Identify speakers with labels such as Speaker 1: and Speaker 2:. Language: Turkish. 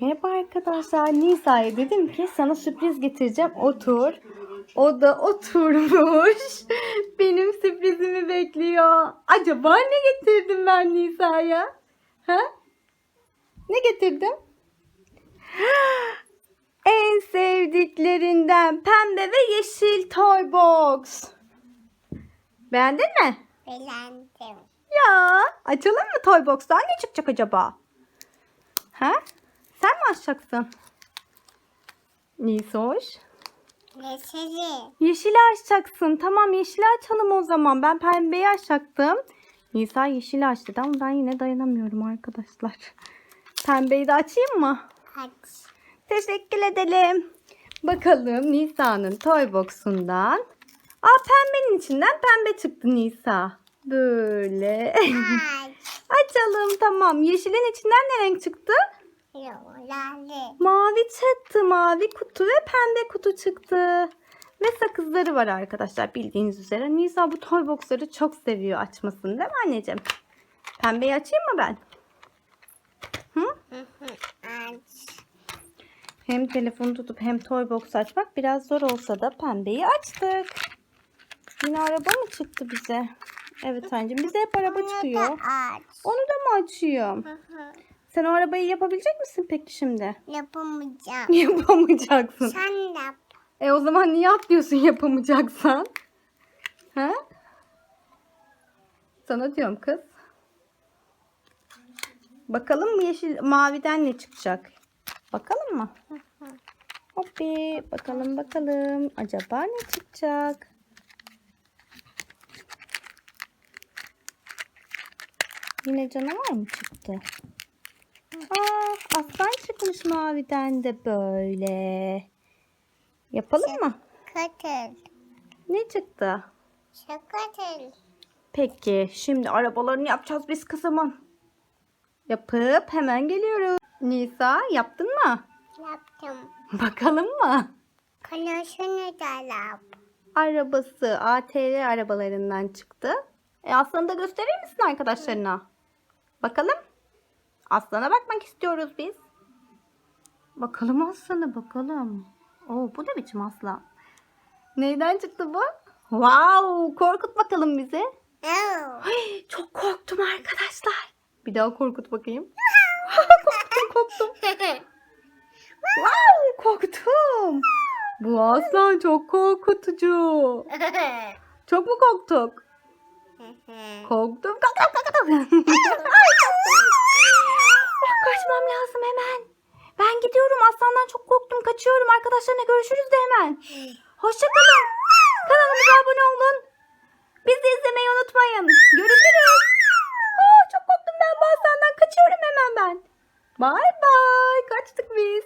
Speaker 1: Merhaba arkadaşlar. Nisa'ya dedim ki sana sürpriz getireceğim. Otur. O da oturmuş. Benim sürprizimi bekliyor. Acaba ne getirdim ben Nisa'ya? Ha? Ne getirdim? En sevdiklerinden pembe ve yeşil toy box. Beğendin mi?
Speaker 2: Beğendim.
Speaker 1: Ya açalım mı toy box'tan ne çıkacak acaba? Ha? Açacaksın? Nisoş.
Speaker 2: Neşeli.
Speaker 1: Yeşili açacaksın. Tamam yeşili açalım o zaman. Ben pembeyi açacaktım. Nisa yeşili açtı ama ben yine dayanamıyorum arkadaşlar. Pembeyi de açayım mı?
Speaker 2: Aç.
Speaker 1: Teşekkür edelim. Bakalım Nisa'nın toy box'undan. Aa pembenin içinden pembe çıktı Nisa. Böyle.
Speaker 2: Aç.
Speaker 1: Açalım tamam. Yeşilin içinden ne renk çıktı? Mavi çıktı. Mavi kutu ve pembe kutu çıktı. Ve sakızları var arkadaşlar bildiğiniz üzere. Nisa bu toy boxları çok seviyor açmasını değil mi anneciğim? Pembeyi açayım mı ben? Hı?
Speaker 2: Aç.
Speaker 1: Hem telefonu tutup hem toy box açmak biraz zor olsa da pembeyi açtık. Yine araba mı çıktı bize? Evet anneciğim bize hep araba
Speaker 2: Bunu
Speaker 1: çıkıyor.
Speaker 2: da aç.
Speaker 1: Onu da mı açıyorum?
Speaker 2: Hı hı.
Speaker 1: Sen o arabayı yapabilecek misin peki şimdi?
Speaker 2: Yapamayacağım.
Speaker 1: Yapamayacaksın.
Speaker 2: Sen yap.
Speaker 1: E o zaman niye atlıyorsun yapamayacaksan? Ha? Sana diyorum kız. Bakalım mı yeşil maviden ne çıkacak? Bakalım mı? Hoppi bakalım bakalım. Acaba ne çıkacak? Yine canavar mı çıktı? Aa, aslan çıkmış maviden de böyle. Yapalım mı?
Speaker 2: Katıl.
Speaker 1: Ne çıktı?
Speaker 2: Şakatıl.
Speaker 1: Peki şimdi arabalarını yapacağız biz kızımın. Yapıp hemen geliyoruz. Nisa yaptın mı?
Speaker 2: Yaptım.
Speaker 1: Bakalım mı?
Speaker 2: Konuşunu da yap.
Speaker 1: Arabası ATV arabalarından çıktı. E aslanı da gösterir misin arkadaşlarına? Bakalım. Aslana bakmak istiyoruz biz. Bakalım aslana bakalım. Oo bu da biçim aslan. Neyden çıktı bu? Wow korkut bakalım bizi. Ay, çok korktum arkadaşlar. Bir daha korkut bakayım. korktum korktum. Wow, korktum. Bu aslan çok korkutucu. Çok mu korktuk? Korktum. Korktum korktum. Ay, korktum. Kaçmam lazım hemen. Ben gidiyorum. Aslandan çok korktum. Kaçıyorum. Arkadaşlarına görüşürüz de hemen. Hoşçakalın. Kanalımıza abone olun. Bizi izlemeyi unutmayın. Görüşürüz. Oo, çok korktum ben bu aslandan. Kaçıyorum hemen ben. Bay bay. Kaçtık biz.